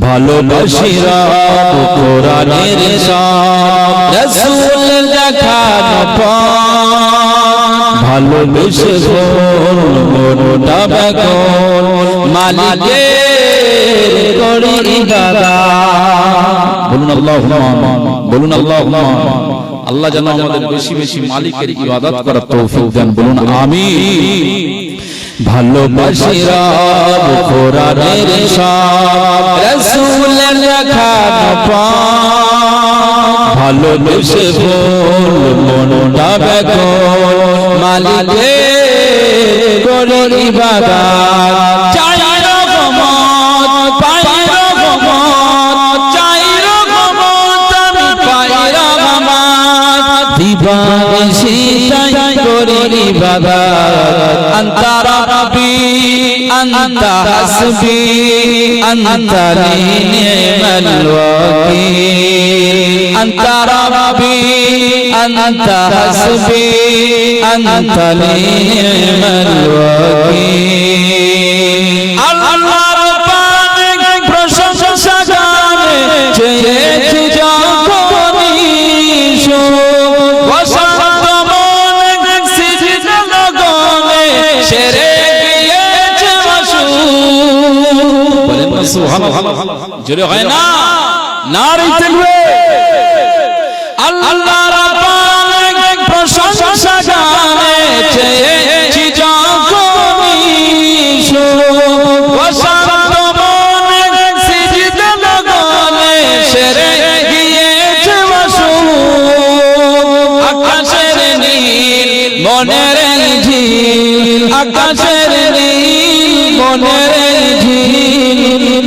ভালোবাসি রব কোরআনের সব রসুল দেখানো পথ। ভালোবেসে গোল মনটা বেগল মালিকের করি দাদা বলুন আল্লাহ বলুন আল্লাহ আল্লাহ যেন আমাদের বেশি বেশি মালিকের ইবাদত করার তৌফিক দেন। বলুন আমিন। ভালোবাসি রব কোরআনের সব রাসূলের দেখানো পথ ভালোবেসে বল মনটা বেগল মালিকের করি ইবাদত। চাই রহমত পাই রহমত চাই রহমত আমি পাই রহমত দিবানিশি তাই করি ইবাদত আন্তা রাব্বি আন্তা হাসবি আন্তা নি'মাল ওয়াকিল আন্তা রাব্বি আন্তা হাসবি আন্তা নি'মাল ওয়াকিল আল্লাহর জোরে হয় না? নারী থাকবে আল্লাহর পানে প্রশংসা মনে নীল মনের ঝিল আকাশের নীল মনের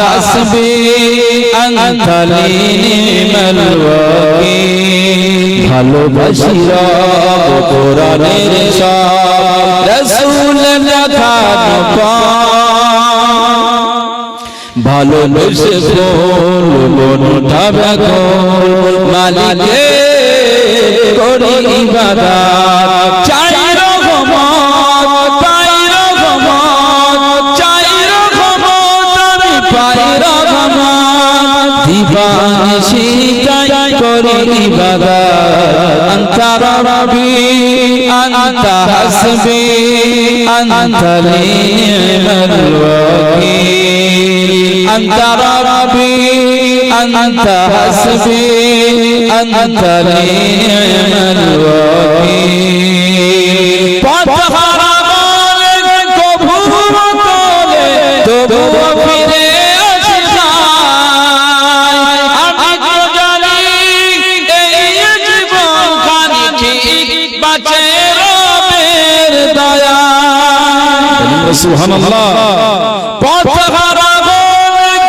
হাসবি আন্তা নি'মাল ওয়াকিল ভালোবাসি রব কোরআনের সব রাসূল দেখানো পথ ভালোবেসে বল মনটা মালিকে করি ইবাদত সিজাই করি বাবা আন্তা রবি আন্তা হাসবি আন্তা নিমাল ওয়াকিল আন্তা রবি আন্তা হাসবি আন্তা নিমাল ওয়াকিল পথ দয়া সুবহানাল্লাহ। পথ হারা বলে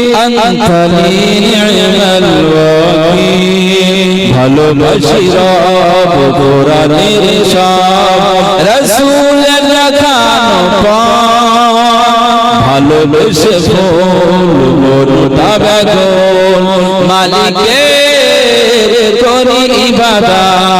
أنت لي نعم الوكيل ভালোবাসি রব কোরআনের সব রসুলের দেখানো পথ ভালোবেসে ফুল মরুটা বেগল মালিকের করি ইবাদত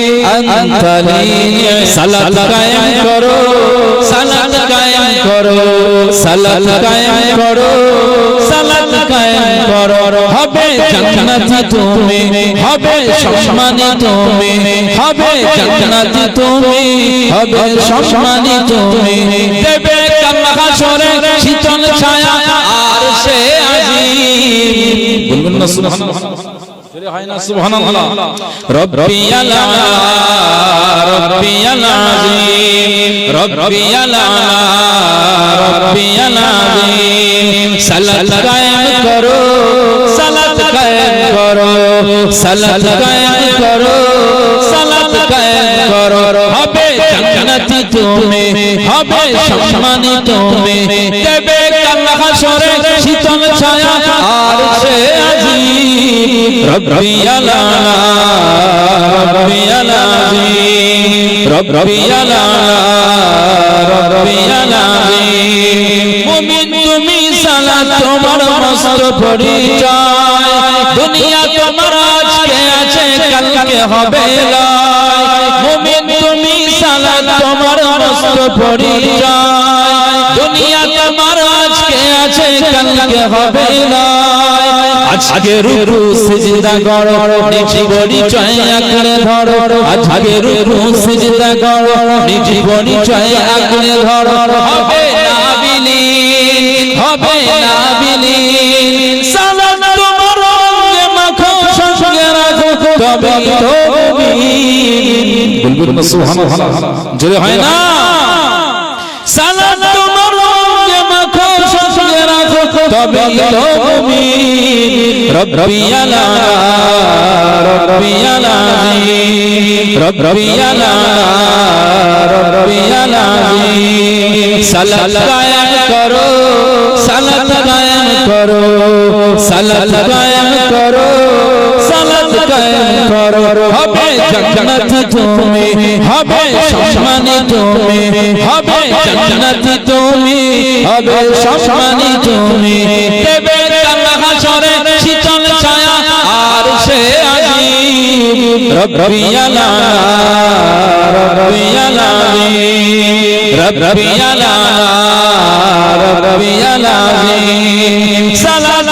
সালাত কায়েম করো, সালাত কায়েম করো, সালাত কায়েম করো, সালাত কায়েম করো। হবে জান্নাতি তুমি, হবে সম্মানী তুমি, হবে জান্নাতি তুমি, হবে সম্মানী তুমি। দেবে কাল্লা হাসরে শীতল ছায়া, আর সে আজিম। বলবেন না সুবহানাল্লাহ। জোরে হয় না সুবহানাল্লাহ। রব্বিয়াল আলা রব্বিয়াল আযীম। রব্বিয়াল আলা রব্বিয়াল আযীম। সালাত কায়েম করো। সালাত কায়েম করো। সালাত কায়েম করো। সালাত কায়েম করো। হবে জান্নাতি তুমি। হবে সম্মানী তুমি। দেবে কাল্লা হাসরে শীতল ছায়া। রব্বিয়াল আলা রব্বিয়াল আযীম রব্বিয়াল আলা রব্বিয়াল আযীম মুমিন তুমি সালাত তোমার মস্ত পরিচয়। দুনিয়া তোমার আজকে আছে, কালকে হবে লয়। মুমিন তুমি সালাত তোমার মস্ত পরিচয়। দুনিয়া তোমার আজকে আছে, কালকে হবে লয়। আজকে রুকু সিজদা করো নিজ পরিচয় আঁকড়ে ধরো। আজকে রুকু সিজদা করো নিজ পরিচয় আঁকড়ে ধরো। হবে না বিলীন হবে না বিলীন সালাত তোমার অঙ্গে মাখো সঙ্গে রাখো তবে তো মুমিন বলবেন না সুবহানাল্লাহ। জোরে হয় না। সালাত তবে মুমিন রব্বিয়াল রব্বিয়াল রব্বিয়াল রব্বিয়াল সালাত কায়েম করো সালাত কায়েম করো সালাত কায়েম করো। করো হবে জান্নাত তুমি হবে সম্মানী তুমি হবে জান্নাত তুমি হবে সম্মানী তুমি। দেবে কাল্লা হাসরে শীতল ছায়া আর সে আজিম রব্বিয়াল রব্বিয়াল রব্বিয়াল রব্বিয়াল সালাত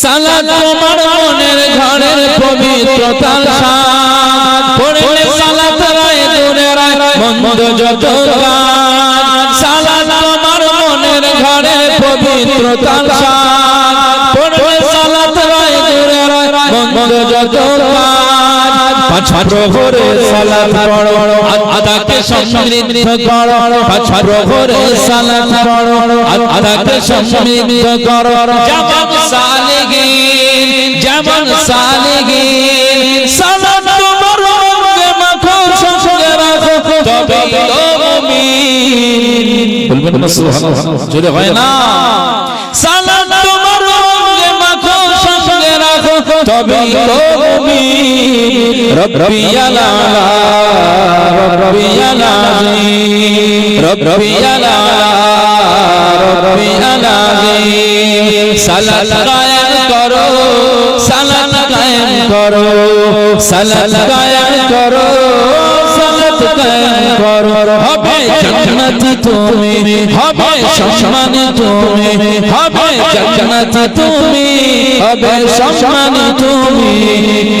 সালাত তোমার মনের ঘরের পবিত্রতার সাথ পড়বে সালাত রায়, দূরে মন্দ যত সালাত তোমার মনের ঘরের পবিত্রতার সাথ পড়বে সালাত রায়, দূরে মন্দ যত পাঁচ প্রহরে সালাত পড়ো আদাকে সমৃদ্ধ করো পাঁচ প্রহরে সালাত পড়ো আদাকে সমৃদ্ধ করো। যেমন সালিগিন যেমন সালিগিন সালাত তোমার অঙ্গে মাখো সঙ্গে রাখো তবে তো মুমিন বলবেন না সুবহানাল্লাহ। জোরে হয় না। তবে মুমিন রব্বিয়াল আলা রব্বিয়াল আযীম রব্বিয়াল আলা রব্বিয়াল আযীম সালাত কায়েম করো সালাত কায়েম করো সালাত কায়েম করো সালাত কায়েম করো। হবে জান্নাতি তুমি হবে সম্মানী তুমি হবে জান্নাতি তুমি হবে সম্মানী তুমি।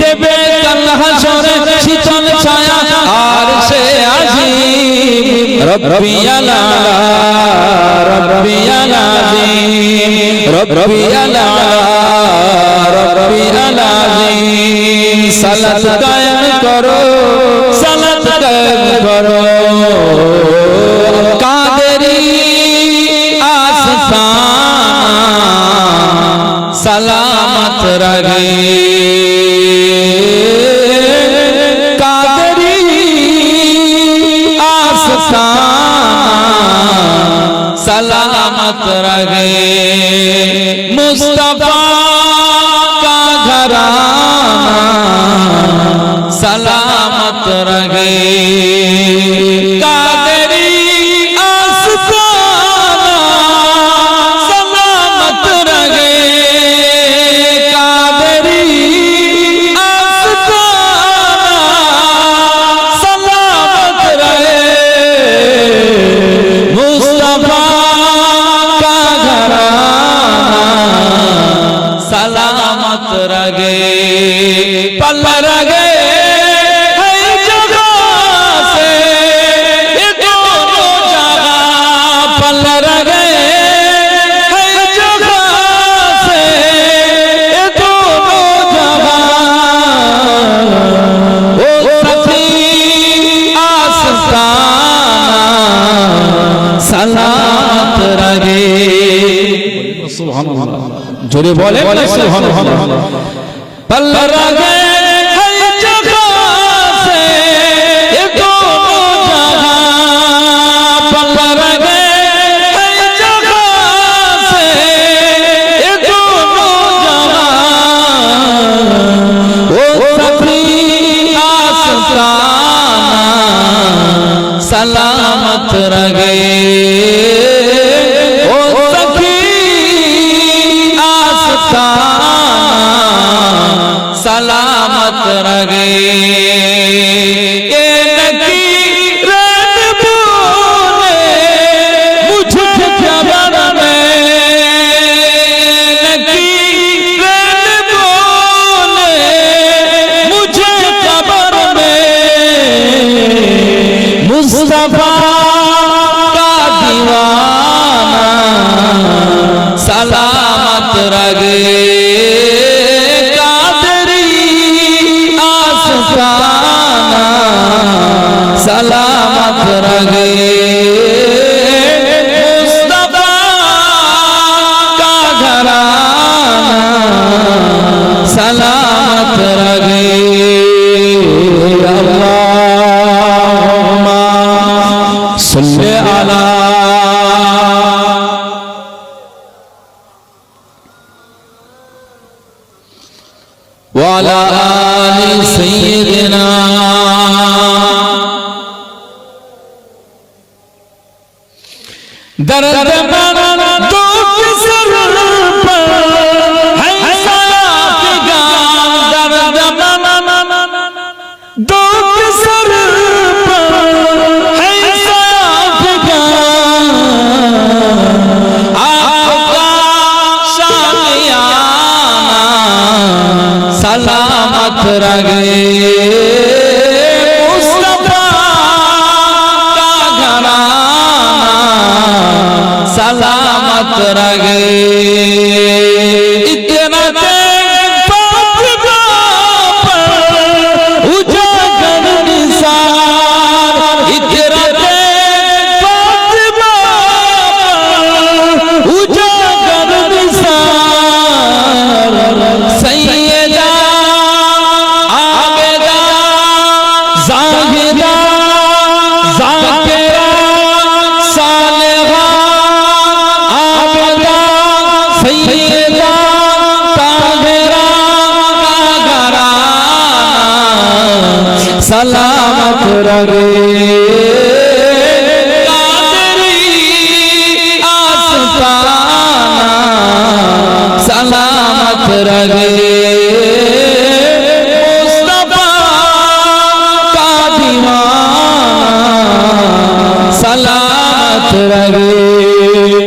দেবে কাল হাসরে শীতল ছায়া আর সে আজিম। রব্বিয়াল আলা রব্বিয়াল আযীম রব্বিয়াল আলা রব্বিয়াল আযীম সালাত কায়েম করো। रे জোরে বলেন সুবহানাল্লাহ আল্লাহর রাগে سلامت رہے صل على وعلى آل سيدنا درد بنا دو سر پر ہے سلام کے گان درد بنا دو سر सलामत रगे सलामत रगे সালা